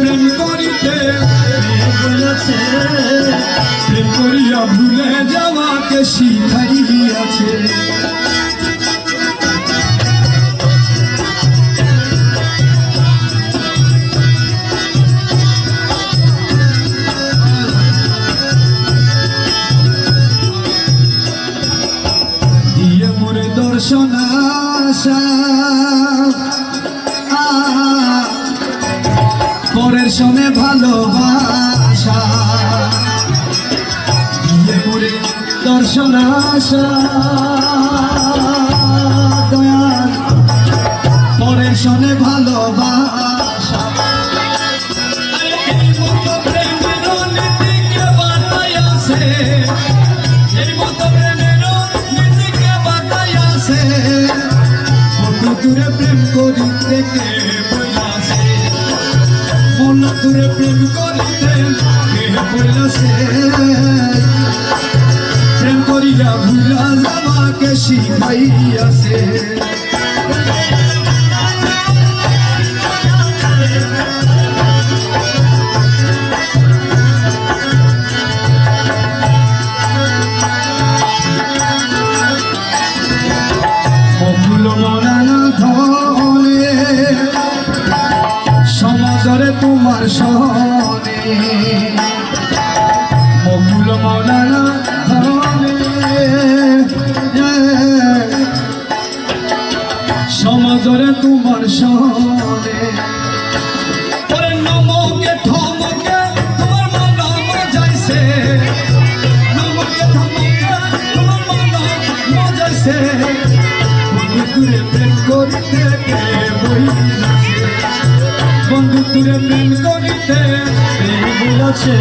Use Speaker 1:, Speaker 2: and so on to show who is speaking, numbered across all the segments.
Speaker 1: প্রেম করিতে প্রেম করিয়া ভুলে যাওয়াকে শিখাইয়াছে। আশা পরের সনে ভালোবাসা। দিয়ে মোরে দর্শন আশা। দয়াল পরের সনে ভালোবাসা। এই দূরে প্রেম করিতে প্রেম করিয়া ভুলা যাওয়াকে শিখাইয়াছে? তোমার সহনে অকুল মনানা তোমার ওরে নমকে থমকে তোমার মন মজাইছে। নমকে থমকে তোমার মন মজাইছে। প্রেম করিতে কে বইলাছে বন্ধু দূরে প্রেম করিতে। কে বইলাছে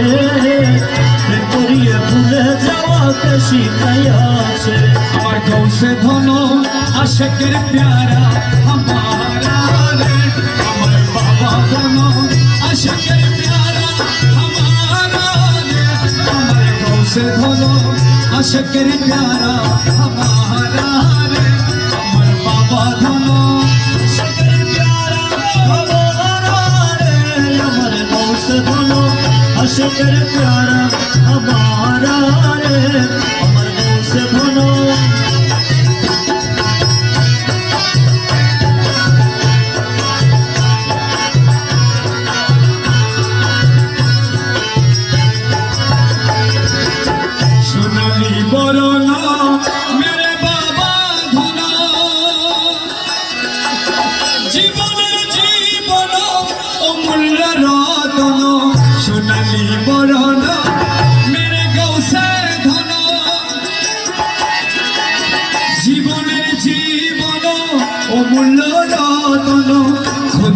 Speaker 2: প্রেম করিয়ে ভুলে যাওয়াকে শিখাইয়াছে
Speaker 1: আমার গৌসে ধন, আশেকের প্যারা, আমারা আমার বাবা ধন, আশেকের প্যারা, আমারা আমার গৌসে ধন, আশেকের প্যারা, আমারা
Speaker 2: আশেকের প্যারা আমারা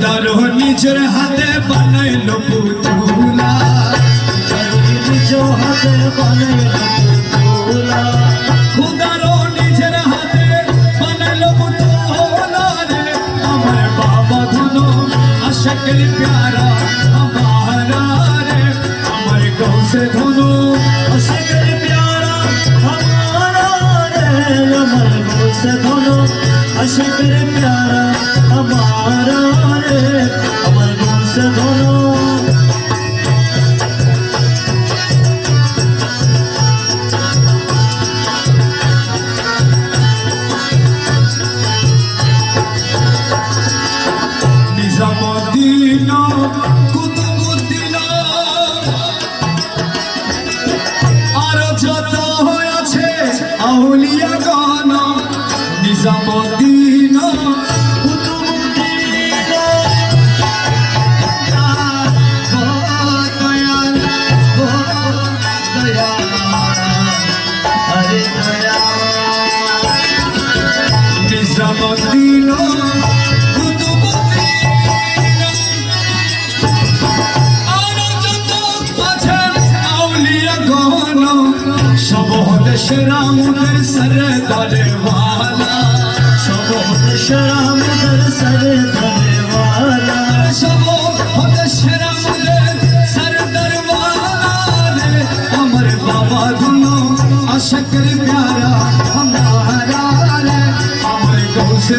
Speaker 1: খোদার নিজের হাতে বানাইল পুতুলা।
Speaker 2: নিজ হাতে বানাইল পুতুলা
Speaker 1: খুদারো নিজের হাতে বানাইলো পুতুলা রে। আমার বাবা ধন আশকের প্যারা, আমারা রে আমার গৌসে ধন
Speaker 2: আশেকের প্যারা, আমারা রে আমার গৌস ধন আশেকের প্যারা, আমার
Speaker 1: সেরা মুদের সরদারে ওয়ালা
Speaker 2: সব
Speaker 1: شرامت سر در والا شبو خود شرامت سر در والا امر بابا دنو عشق پیارا ہمارا امر گوشت